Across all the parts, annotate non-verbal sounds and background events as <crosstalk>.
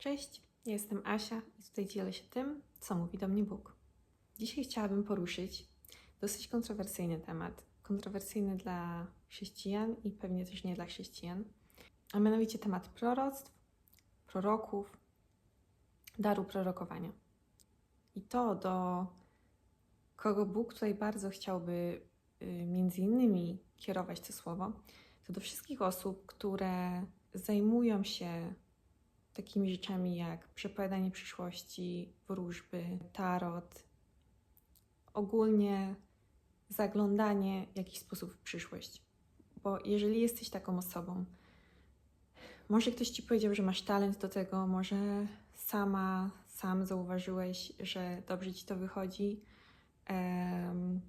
Cześć, jestem Asia i tutaj dzielę się tym, co mówi do mnie Bóg. Dzisiaj chciałabym poruszyć dosyć kontrowersyjny temat. Kontrowersyjny dla chrześcijan i pewnie też nie dla chrześcijan, a mianowicie temat proroctw, proroków, daru prorokowania. I to, do kogo Bóg tutaj bardzo chciałby y, między innymi kierować to słowo, to do wszystkich osób, które zajmują się takimi rzeczami jak przepowiadanie przyszłości, wróżby, tarot, ogólnie zaglądanie w jakiś sposób w przyszłość. Bo jeżeli jesteś taką osobą, może ktoś ci powiedział, że masz talent do tego, może sama, sam zauważyłeś, że dobrze ci to wychodzi, em,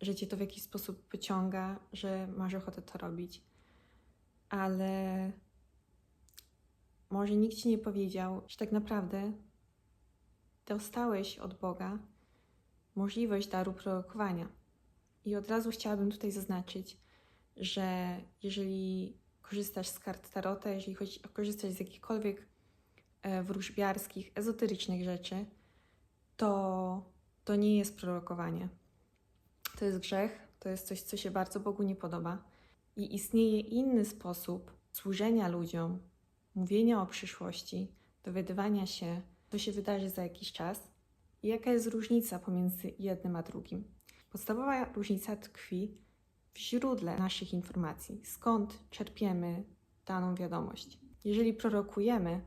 że cię to w jakiś sposób pociąga, że masz ochotę to robić, ale może nikt ci nie powiedział, że tak naprawdę dostałeś od Boga możliwość daru prorokowania. I od razu chciałabym tutaj zaznaczyć, że jeżeli korzystasz z kart tarota, jeżeli korzystasz z jakichkolwiek e, wróżbiarskich, ezoterycznych rzeczy, to to nie jest prorokowanie. To jest grzech, to jest coś, co się bardzo Bogu nie podoba. I istnieje inny sposób służenia ludziom, mówienia o przyszłości, dowiadywania się, co się wydarzy za jakiś czas i jaka jest różnica pomiędzy jednym a drugim. Podstawowa różnica tkwi w źródle naszych informacji, skąd czerpiemy daną wiadomość. Jeżeli prorokujemy,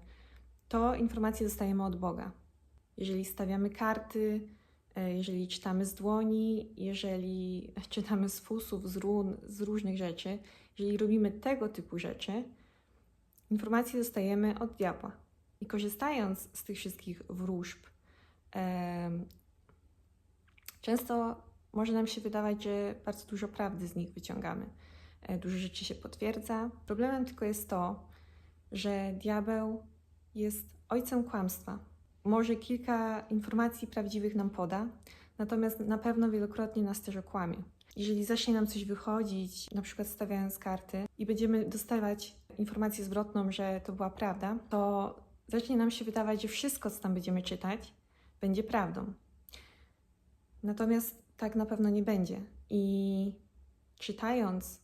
to informacje dostajemy od Boga. Jeżeli stawiamy karty, e, jeżeli czytamy z dłoni, jeżeli <laughs> czytamy z fusów, z run, z różnych rzeczy, jeżeli robimy tego typu rzeczy, informacje dostajemy od diabła. I korzystając z tych wszystkich wróżb, często może nam się wydawać, że bardzo dużo prawdy z nich wyciągamy. E, Dużo rzeczy się potwierdza. Problemem tylko jest to, że diabeł jest ojcem kłamstwa. Może kilka informacji prawdziwych nam poda, natomiast na pewno wielokrotnie nas też okłamie. Jeżeli zacznie nam coś wychodzić, na przykład stawiając karty, i będziemy dostawać informację zwrotną, że to była prawda, to zacznie nam się wydawać, że wszystko, co tam będziemy czytać, będzie prawdą. Natomiast tak na pewno nie będzie. I czytając,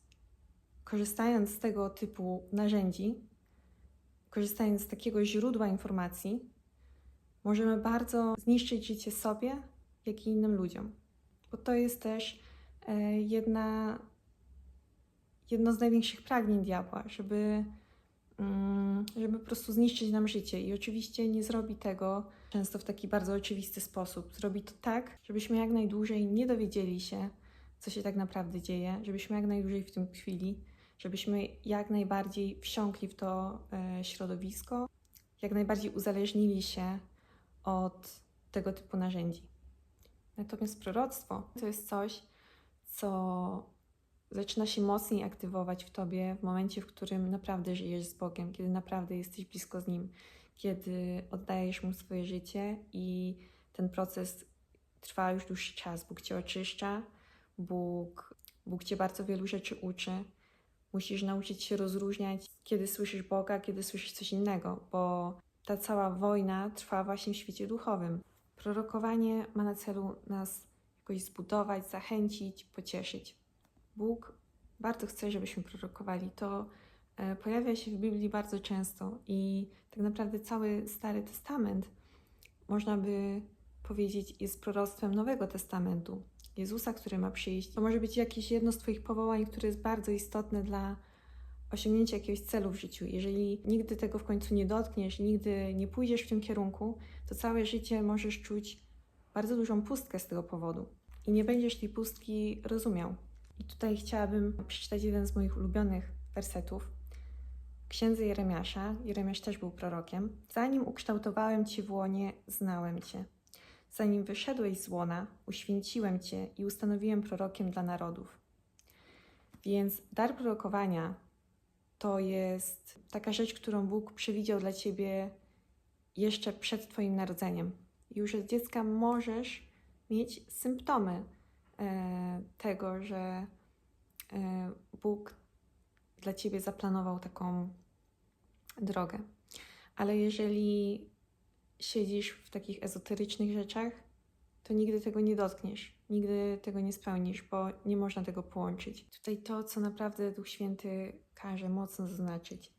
korzystając z tego typu narzędzi, korzystając z takiego źródła informacji, możemy bardzo zniszczyć życie sobie, jak i innym ludziom. Bo to jest też e, jedna, jedno z największych pragnień diabła, żeby, mm, żeby po prostu zniszczyć nam życie. I oczywiście nie zrobi tego często w taki bardzo oczywisty sposób. Zrobi to tak, żebyśmy jak najdłużej nie dowiedzieli się, co się tak naprawdę dzieje, żebyśmy jak najdłużej w tym tkwili, żebyśmy jak najbardziej wsiąkli w to e, środowisko, jak najbardziej uzależnili się od tego typu narzędzi. Natomiast proroctwo to jest coś, co zaczyna się mocniej aktywować w tobie w momencie, w którym naprawdę żyjesz z Bogiem, kiedy naprawdę jesteś blisko z Nim, kiedy oddajesz Mu swoje życie i ten proces trwa już dłuższy czas. Bóg cię oczyszcza, Bóg, Bóg cię bardzo wielu rzeczy uczy. Musisz nauczyć się rozróżniać, kiedy słyszysz Boga, kiedy słyszysz coś innego, bo ta cała wojna trwa właśnie w świecie duchowym. Prorokowanie ma na celu nas jakoś zbudować, zachęcić, pocieszyć. Bóg bardzo chce, żebyśmy prorokowali. To e, pojawia się w Biblii bardzo często i tak naprawdę cały Stary Testament, można by powiedzieć, jest proroctwem Nowego Testamentu. Jezusa, który ma przyjść. To może być jakieś jedno z Twoich powołań, które jest bardzo istotne dla osiągnięcia jakiegoś celu w życiu. Jeżeli nigdy tego w końcu nie dotkniesz, nigdy nie pójdziesz w tym kierunku, to całe życie możesz czuć bardzo dużą pustkę z tego powodu i nie będziesz tej pustki rozumiał. I tutaj chciałabym przeczytać jeden z moich ulubionych wersetów. W Księdze Jeremiasza, Jeremiasz też był prorokiem. Zanim ukształtowałem Cię w łonie, znałem Cię. Zanim wyszedłeś z łona, uświęciłem Cię i ustanowiłem prorokiem dla narodów. Więc dar prorokowania to jest taka rzecz, którą Bóg przewidział dla Ciebie jeszcze przed Twoim narodzeniem. Już od dziecka możesz mieć symptomy tego, że e, Bóg dla Ciebie zaplanował taką drogę. Ale jeżeli siedzisz w takich ezoterycznych rzeczach, to nigdy tego nie dotkniesz, nigdy tego nie spełnisz, bo nie można tego połączyć. Tutaj to, co naprawdę Duch Święty każe mocno zaznaczyć.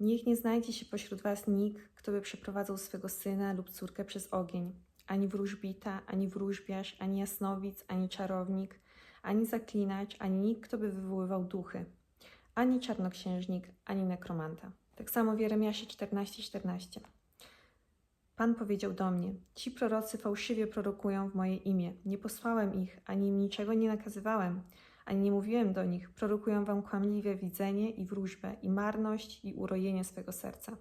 Niech nie znajdzie się pośród was nikt, kto by przeprowadzał swego syna lub córkę przez ogień. Ani wróżbita, ani wróżbiarz, ani jasnowic, ani czarownik, ani zaklinacz, ani nikt, kto by wywoływał duchy. Ani czarnoksiężnik, ani nekromanta. Tak samo w Jeremiasie 14:14. 14. Pan powiedział do mnie: Ci prorocy fałszywie prorokują w moje imię. Nie posłałem ich, ani im niczego nie nakazywałem, ani nie mówiłem do nich. Prorokują wam kłamliwe widzenie i wróżbę, i marność, i urojenie swego serca.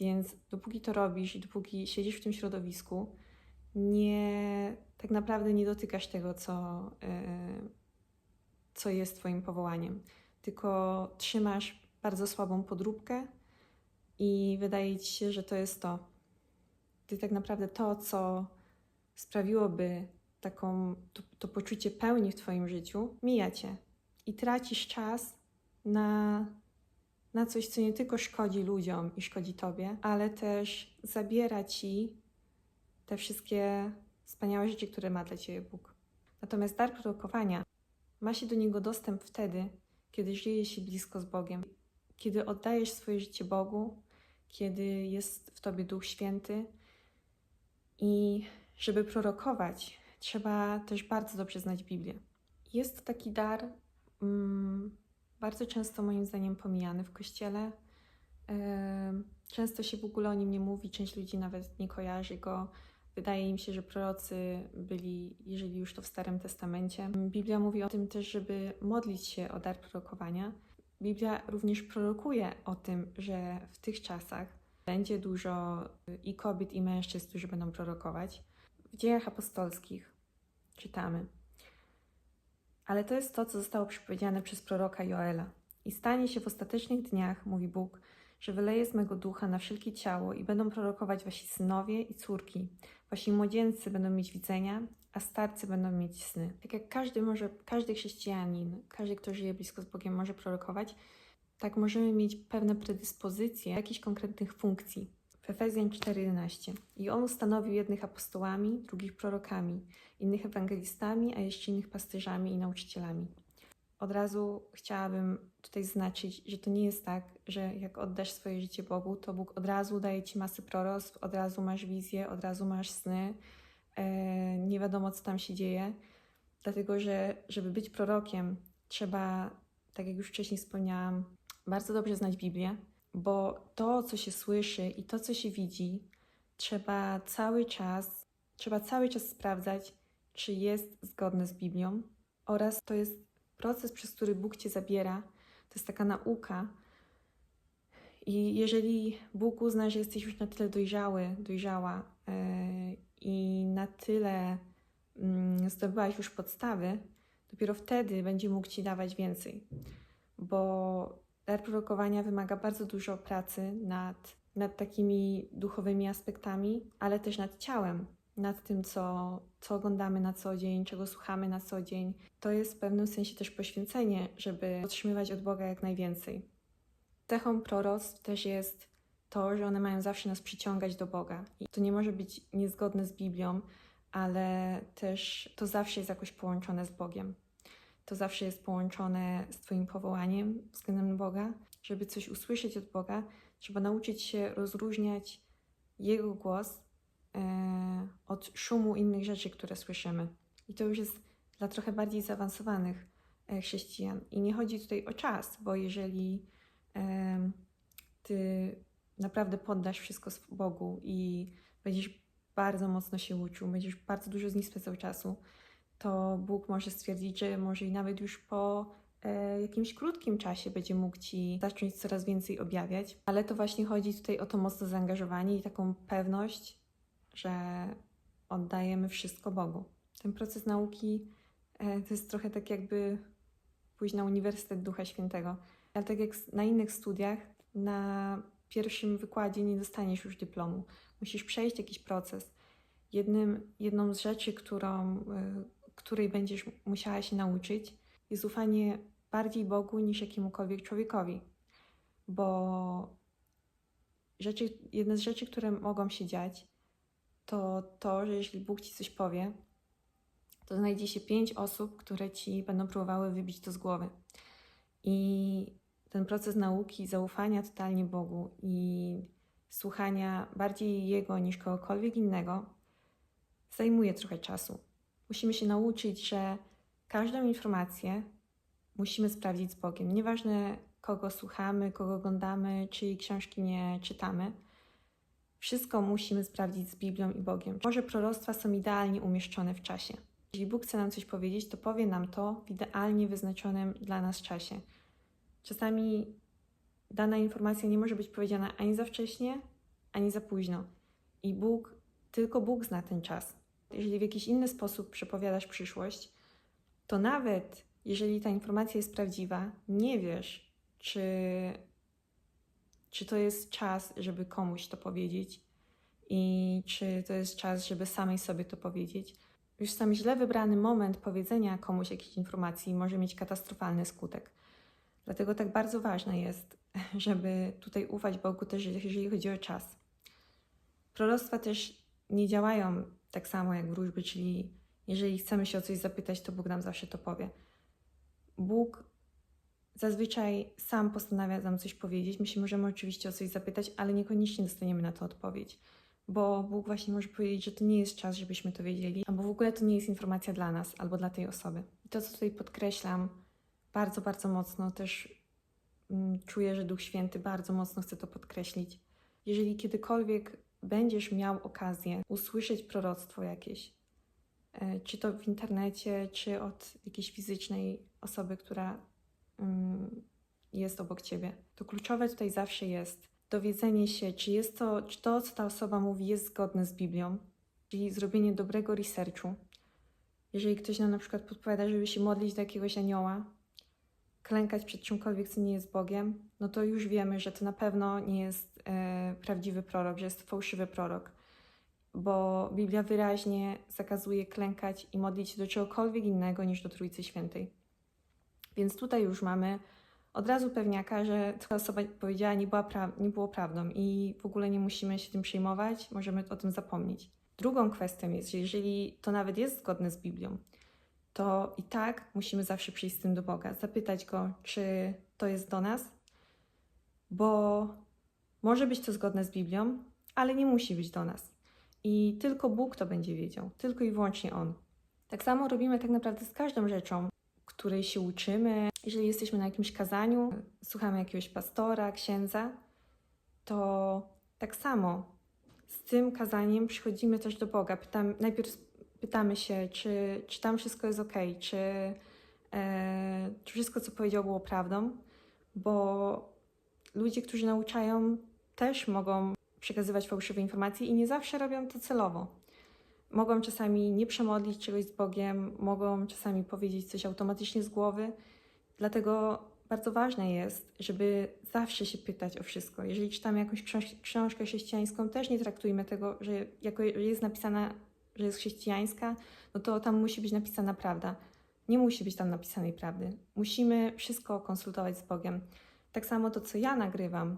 Więc dopóki to robisz i dopóki siedzisz w tym środowisku, nie tak naprawdę nie dotykasz tego, co, yy, co jest Twoim powołaniem, tylko trzymasz bardzo słabą podróbkę i wydaje Ci się, że to jest to. Ty tak naprawdę to, co sprawiłoby taką, to, to poczucie pełni w Twoim życiu, mija Cię i tracisz czas na, na coś, co nie tylko szkodzi ludziom i szkodzi Tobie, ale też zabiera Ci te wszystkie wspaniałe rzeczy, które ma dla Ciebie Bóg. Natomiast dar prorokowania ma się do niego dostęp wtedy, kiedy żyje się blisko z Bogiem, kiedy oddajesz swoje życie Bogu, kiedy jest w Tobie Duch Święty. I żeby prorokować, trzeba też bardzo dobrze znać Biblię. Jest to taki dar mm, bardzo często moim zdaniem pomijany w Kościele. Często się w ogóle o nim nie mówi, część ludzi nawet nie kojarzy go. Wydaje im się, że prorocy byli, jeżeli już to w Starym Testamencie. Biblia mówi o tym też, żeby modlić się o dar prorokowania. Biblia również prorokuje o tym, że w tych czasach będzie dużo i kobiet, i mężczyzn, którzy będą prorokować. W dziejach apostolskich czytamy. Ale to jest to, co zostało przepowiedziane przez proroka Joela. I stanie się w ostatecznych dniach, mówi Bóg, że wyleje z mego ducha na wszelkie ciało i będą prorokować wasi synowie i córki. Wasi młodzieńcy będą mieć widzenia, a starcy będą mieć sny. Tak jak każdy może, każdy chrześcijanin, każdy, kto żyje blisko z Bogiem, może prorokować, tak możemy mieć pewne predyspozycje jakichś konkretnych funkcji. W Efezjan 4:11. I on ustanowił jednych apostołami, drugich prorokami, innych ewangelistami, a jeszcze innych pasterzami i nauczycielami. Od razu chciałabym tutaj zaznaczyć, że to nie jest tak, że jak oddasz swoje życie Bogu, to Bóg od razu daje ci masę proroctw, od razu masz wizję, od razu masz sny, e, nie wiadomo co tam się dzieje, dlatego że żeby być prorokiem, trzeba, tak jak już wcześniej wspomniałam, bardzo dobrze znać Biblię, bo to, co się słyszy i to, co się widzi, trzeba cały czas, trzeba cały czas sprawdzać, czy jest zgodne z Biblią oraz to jest proces, przez który Bóg cię zabiera. To jest taka nauka. I jeżeli Bóg uzna, że jesteś już na tyle dojrzały, dojrzała yy, i na tyle yy, zdobyłaś już podstawy, dopiero wtedy będzie mógł ci dawać więcej. Bo dar prorokowania wymaga bardzo dużo pracy nad, nad takimi duchowymi aspektami, ale też nad ciałem, nad tym, co, co oglądamy na co dzień, czego słuchamy na co dzień. To jest w pewnym sensie też poświęcenie, żeby otrzymywać od Boga jak najwięcej. Cechą proroctw też jest to, że one mają zawsze nas przyciągać do Boga. I to nie może być niezgodne z Biblią, ale też to zawsze jest jakoś połączone z Bogiem. To zawsze jest połączone z Twoim powołaniem względem Boga. Żeby coś usłyszeć od Boga, trzeba nauczyć się rozróżniać Jego głos od szumu innych rzeczy, które słyszymy. I to już jest dla trochę bardziej zaawansowanych e, chrześcijan. I nie chodzi tutaj o czas, bo jeżeli e, ty naprawdę poddasz wszystko Bogu i będziesz bardzo mocno się uczył, będziesz bardzo dużo z nim spędzał czasu, to Bóg może stwierdzić, że może i nawet już po e, jakimś krótkim czasie będzie mógł ci zacząć coraz więcej objawiać, ale to właśnie chodzi tutaj o to mocne zaangażowanie i taką pewność, że oddajemy wszystko Bogu. Ten proces nauki e, to jest trochę tak jakby pójść na Uniwersytet Ducha Świętego. Ale tak jak na innych studiach, na pierwszym wykładzie nie dostaniesz już dyplomu. Musisz przejść jakiś proces. Jednym, jedną z rzeczy, którą, y, której będziesz musiała się nauczyć, jest ufanie bardziej Bogu niż jakiemukolwiek człowiekowi. Bo rzeczy, jedne z rzeczy, które mogą się dziać, to to, że jeśli Bóg ci coś powie, to znajdzie się pięć osób, które ci będą próbowały wybić to z głowy. I ten proces nauki, zaufania totalnie Bogu i słuchania bardziej Jego niż kogokolwiek innego zajmuje trochę czasu. Musimy się nauczyć, że każdą informację musimy sprawdzić z Bogiem. Nieważne, kogo słuchamy, kogo oglądamy, czyjej książki nie czytamy. Wszystko musimy sprawdzić z Biblią i Bogiem. Może proroctwa są idealnie umieszczone w czasie. Jeśli Bóg chce nam coś powiedzieć, to powie nam to w idealnie wyznaczonym dla nas czasie. Czasami dana informacja nie może być powiedziana ani za wcześnie, ani za późno. I Bóg, tylko Bóg zna ten czas. Jeżeli w jakiś inny sposób przepowiadasz przyszłość, to nawet jeżeli ta informacja jest prawdziwa, nie wiesz, czy, czy to jest czas, żeby komuś to powiedzieć i czy to jest czas, żeby samej sobie to powiedzieć. Już sam źle wybrany moment powiedzenia komuś jakiejś informacji może mieć katastrofalny skutek. Dlatego tak bardzo ważne jest, <laughs> żeby tutaj ufać Bogu też, jeżeli chodzi o czas. Proroctwa też nie działają tak samo jak wróżby, czyli jeżeli chcemy się o coś zapytać, to Bóg nam zawsze to powie. Bóg zazwyczaj sam postanawia nam coś powiedzieć. My się możemy oczywiście o coś zapytać, ale niekoniecznie dostaniemy na to odpowiedź, bo Bóg właśnie może powiedzieć, że to nie jest czas, żebyśmy to wiedzieli, albo w ogóle to nie jest informacja dla nas albo dla tej osoby. I to, co tutaj podkreślam bardzo, bardzo mocno, też mm, czuję, że Duch Święty bardzo mocno chce to podkreślić. Jeżeli kiedykolwiek będziesz miał okazję usłyszeć proroctwo jakieś, e, czy to w internecie, czy od jakiejś fizycznej osoby, która jest obok ciebie, to kluczowe tutaj zawsze jest dowiedzenie się, czy jest to, czy to, co ta osoba mówi, jest zgodne z Biblią, czyli zrobienie dobrego researchu. Jeżeli ktoś nam na przykład podpowiada, żeby się modlić do jakiegoś anioła, klękać przed czymkolwiek, co nie jest Bogiem, no to już wiemy, że to na pewno nie jest e, prawdziwy prorok, że jest fałszywy prorok. Bo Biblia wyraźnie zakazuje klękać i modlić się do czegokolwiek innego niż do Trójcy Świętej. Więc tutaj już mamy od razu pewniaka, że ta osoba powiedziała nie, była nie było prawdą i w ogóle nie musimy się tym przejmować, możemy o tym zapomnieć. Drugą kwestią jest, że jeżeli to nawet jest zgodne z Biblią, to i tak musimy zawsze przyjść z tym do Boga, zapytać Go, czy to jest do nas, bo może być to zgodne z Biblią, ale nie musi być do nas. I tylko Bóg to będzie wiedział, tylko i wyłącznie On. Tak samo robimy tak naprawdę z każdą rzeczą, której się uczymy. Jeżeli jesteśmy na jakimś kazaniu, słuchamy jakiegoś pastora, księdza, to tak samo z tym kazaniem przychodzimy też do Boga. Pytam, najpierw pytamy się, czy, czy tam wszystko jest ok, czy, e, czy wszystko, co powiedział, było prawdą, bo ludzie, którzy nauczają, też mogą przekazywać fałszywe informacje i nie zawsze robią to celowo. Mogą czasami nie przemodlić czegoś z Bogiem, mogą czasami powiedzieć coś automatycznie z głowy. Dlatego bardzo ważne jest, żeby zawsze się pytać o wszystko. Jeżeli czytamy jakąś książ- książkę chrześcijańską, też nie traktujmy tego, że jako jest napisana, że jest chrześcijańska, no to tam musi być napisana prawda. Nie musi być tam napisanej prawdy. Musimy wszystko konsultować z Bogiem. Tak samo to, co ja nagrywam,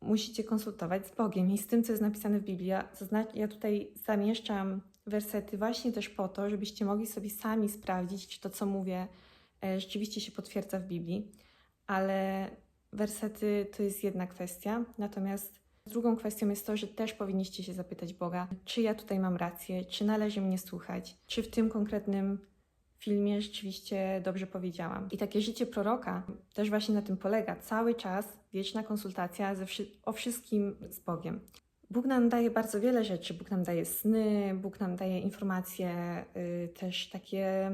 musicie konsultować z Bogiem i z tym, co jest napisane w Biblii. Ja, ja tutaj zamieszczam wersety właśnie też po to, żebyście mogli sobie sami sprawdzić, czy to, co mówię, e, rzeczywiście się potwierdza w Biblii. Ale wersety to jest jedna kwestia, natomiast drugą kwestią jest to, że też powinniście się zapytać Boga, czy ja tutaj mam rację, czy należy mnie słuchać, czy w tym konkretnym filmie rzeczywiście dobrze powiedziałam. I takie życie proroka też właśnie na tym polega. Cały czas wieczna konsultacja ze wszy- o wszystkim z Bogiem. Bóg nam daje bardzo wiele rzeczy. Bóg nam daje sny, Bóg nam daje informacje y, też takie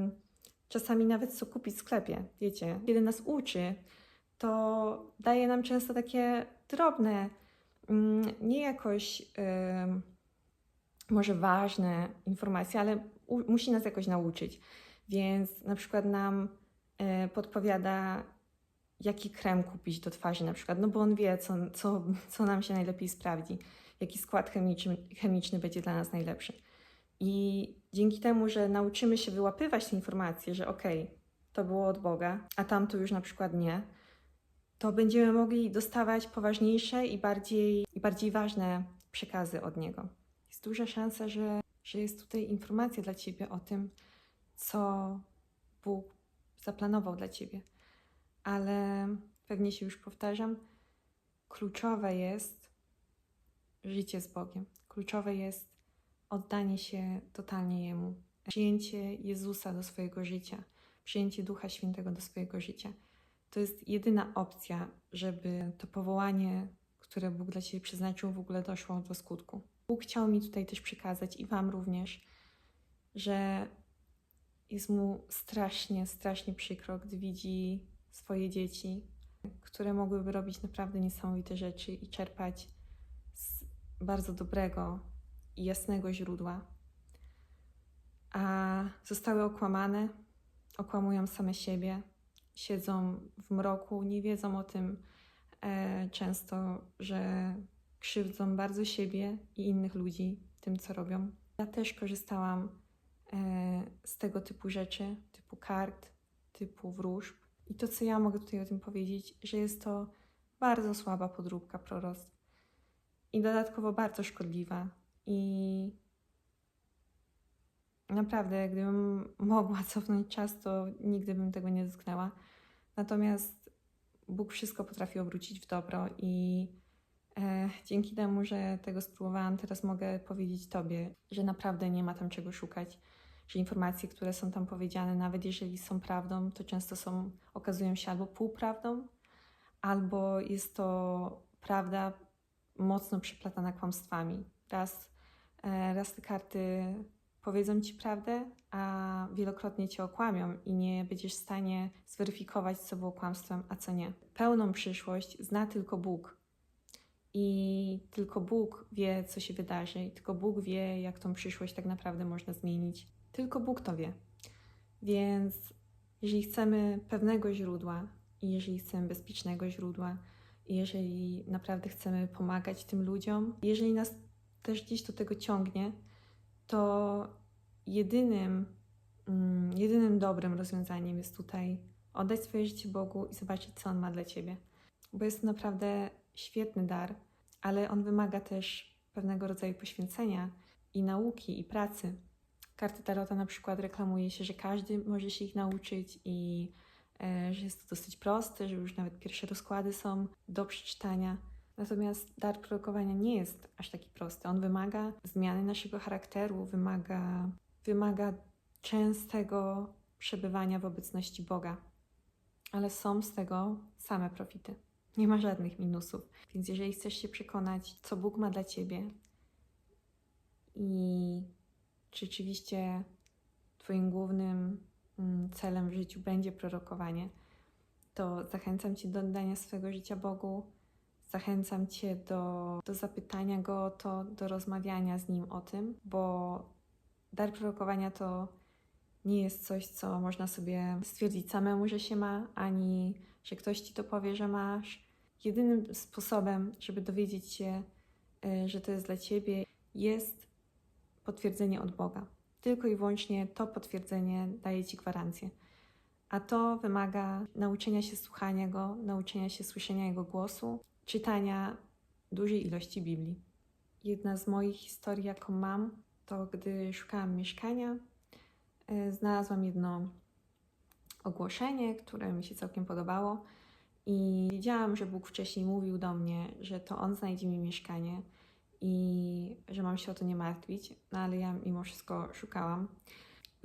czasami nawet co kupić w sklepie. Wiecie, kiedy nas uczy, to daje nam często takie drobne, mm, nie jakoś ym, może ważne informacje, ale musi nas jakoś nauczyć. Więc na przykład nam e, podpowiada, jaki krem kupić do twarzy, na przykład, no bo on wie, co, co, co nam się najlepiej sprawdzi, jaki skład chemiczny, chemiczny będzie dla nas najlepszy. I dzięki temu, że nauczymy się wyłapywać te informacje, że okej, to było od Boga, a tamto już na przykład nie, to będziemy mogli dostawać poważniejsze i bardziej, i bardziej ważne przekazy od Niego. Jest duża szansa, że, że jest tutaj informacja dla Ciebie o tym, co Bóg zaplanował dla Ciebie. Ale pewnie się już powtarzam, kluczowe jest życie z Bogiem. Kluczowe jest oddanie się totalnie Jemu, przyjęcie Jezusa do swojego życia, przyjęcie Ducha Świętego do swojego życia. To jest jedyna opcja, żeby to powołanie, które Bóg dla Ciebie przeznaczył, w ogóle doszło do skutku. Bóg chciał mi tutaj też przekazać i Wam również, że jest mu strasznie, strasznie przykro, gdy widzi swoje dzieci, które mogłyby robić naprawdę niesamowite rzeczy i czerpać z bardzo dobrego i jasnego źródła, a zostały okłamane, okłamują same siebie, siedzą w mroku, nie wiedzą o tym e, często, że krzywdzą bardzo siebie i innych ludzi tym, co robią. Ja też korzystałam z tego typu rzeczy, typu kart, typu wróżb. I to, co ja mogę tutaj o tym powiedzieć, że jest to bardzo słaba podróbka proroctw i dodatkowo bardzo szkodliwa. I naprawdę, gdybym mogła <laughs> cofnąć czas, to nigdy bym tego nie dotknęła. Natomiast Bóg wszystko potrafi obrócić w dobro i e, dzięki temu, że tego spróbowałam, teraz mogę powiedzieć Tobie, że naprawdę nie ma tam czego szukać, że informacje, które są tam powiedziane, nawet jeżeli są prawdą, to często są, okazują się albo półprawdą, albo jest to prawda mocno przeplatana kłamstwami. Raz, e, raz te karty powiedzą ci prawdę, a wielokrotnie cię okłamią i nie będziesz w stanie zweryfikować, co było kłamstwem, a co nie. Pełną przyszłość zna tylko Bóg. I tylko Bóg wie, co się wydarzy, i tylko Bóg wie, jak tą przyszłość tak naprawdę można zmienić. Tylko Bóg to wie. Więc jeżeli chcemy pewnego źródła i jeżeli chcemy bezpiecznego źródła, i jeżeli naprawdę chcemy pomagać tym ludziom, jeżeli nas też gdzieś do tego ciągnie, to jedynym, mm, jedynym dobrym rozwiązaniem jest tutaj oddać swoje życie Bogu i zobaczyć, co On ma dla Ciebie. Bo jest to naprawdę świetny dar, ale on wymaga też pewnego rodzaju poświęcenia i nauki, i pracy. Karty Tarota na przykład reklamuje się, że każdy może się ich nauczyć i e, że jest to dosyć proste, że już nawet pierwsze rozkłady są do przeczytania. Natomiast dar prorokowania nie jest aż taki prosty. On wymaga zmiany naszego charakteru, wymaga, wymaga częstego przebywania w obecności Boga. Ale są z tego same profity. Nie ma żadnych minusów. Więc jeżeli chcesz się przekonać, co Bóg ma dla ciebie i czy rzeczywiście Twoim głównym mm, celem w życiu będzie prorokowanie, to zachęcam Cię do oddania swojego życia Bogu. Zachęcam Cię do, do zapytania Go o to, do rozmawiania z Nim o tym, bo dar prorokowania to nie jest coś, co można sobie stwierdzić samemu, że się ma, ani że ktoś Ci to powie, że masz. Jedynym sposobem, żeby dowiedzieć się, y, że to jest dla Ciebie, jest potwierdzenie od Boga. Tylko i wyłącznie to potwierdzenie daje Ci gwarancję. A to wymaga nauczenia się słuchania Go, nauczenia się słyszenia Jego głosu, czytania dużej ilości Biblii. Jedna z moich historii, jaką mam, to gdy szukałam mieszkania, znalazłam jedno ogłoszenie, które mi się całkiem podobało i wiedziałam, że Bóg wcześniej mówił do mnie, że to On znajdzie mi mieszkanie i że mam się o to nie martwić, no ale ja mimo wszystko szukałam.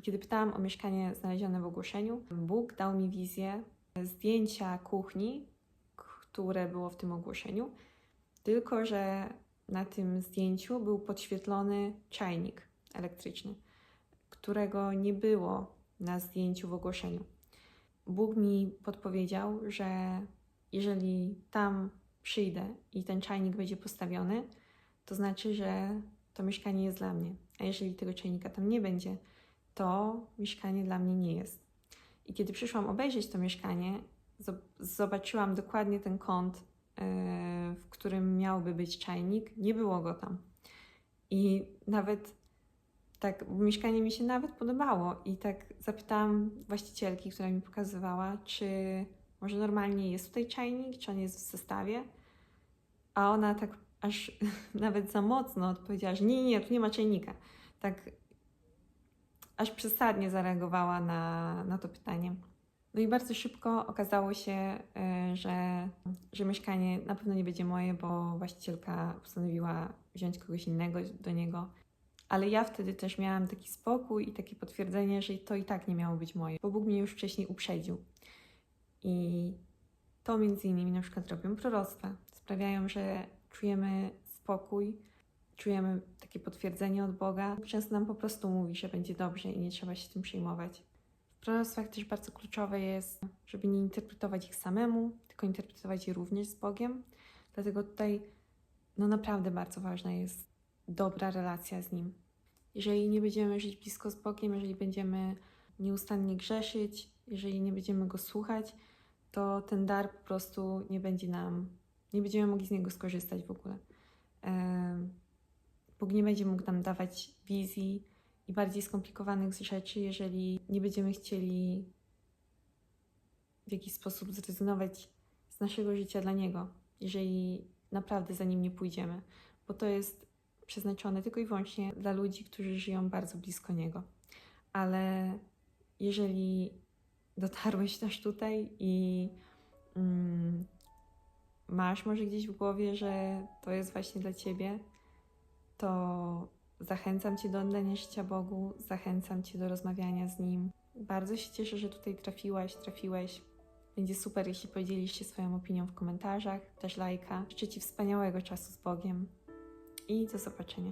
Kiedy pytałam o mieszkanie znalezione w ogłoszeniu, Bóg dał mi wizję zdjęcia kuchni, które było w tym ogłoszeniu, tylko że na tym zdjęciu był podświetlony czajnik elektryczny, którego nie było na zdjęciu w ogłoszeniu. Bóg mi podpowiedział, że jeżeli tam przyjdę i ten czajnik będzie postawiony, to znaczy, że to mieszkanie jest dla mnie. A jeżeli tego czajnika tam nie będzie, to mieszkanie dla mnie nie jest. I kiedy przyszłam obejrzeć to mieszkanie, zob- zobaczyłam dokładnie ten kąt, yy, w którym miałby być czajnik. Nie było go tam. I nawet tak, mieszkanie mi się nawet podobało. I tak zapytałam właścicielki, która mi pokazywała, czy Może normalnie jest tutaj czajnik, czy on jest w zestawie? A ona tak aż <laughs> nawet za mocno odpowiedziała, że nie, nie, nie, tu nie ma czajnika. Tak aż przesadnie zareagowała na, na to pytanie. No i bardzo szybko okazało się, y, że, że mieszkanie na pewno nie będzie moje, bo właścicielka postanowiła wziąć kogoś innego do niego. Ale ja wtedy też miałam taki spokój i takie potwierdzenie, że to i tak nie miało być moje, bo Bóg mnie już wcześniej uprzedził. I to między innymi na przykład robią proroctwa. Sprawiają, że czujemy spokój, czujemy takie potwierdzenie od Boga. Często nam po prostu mówi, że będzie dobrze i nie trzeba się tym przejmować. W proroctwach też bardzo kluczowe jest, żeby nie interpretować ich samemu, tylko interpretować je również z Bogiem. Dlatego tutaj no naprawdę bardzo ważna jest dobra relacja z Nim. Jeżeli nie będziemy żyć blisko z Bogiem, jeżeli będziemy nieustannie grzeszyć, jeżeli nie będziemy Go słuchać, to ten dar po prostu nie będzie nam, nie będziemy mogli z niego skorzystać w ogóle. Bóg nie będzie mógł nam dawać wizji i bardziej skomplikowanych rzeczy, jeżeli nie będziemy chcieli w jakiś sposób zrezygnować z naszego życia dla Niego, jeżeli naprawdę za Nim nie pójdziemy, bo to jest przeznaczone tylko i wyłącznie dla ludzi, którzy żyją bardzo blisko Niego. Ale jeżeli dotarłeś aż tutaj i mm, masz może gdzieś w głowie, że to jest właśnie dla Ciebie, to zachęcam Cię do oddania życia Bogu, zachęcam Cię do rozmawiania z Nim. Bardzo się cieszę, że tutaj trafiłaś, trafiłeś. Będzie super, jeśli podzielisz się swoją opinią w komentarzach, też lajka. Życzę Ci wspaniałego czasu z Bogiem i do zobaczenia.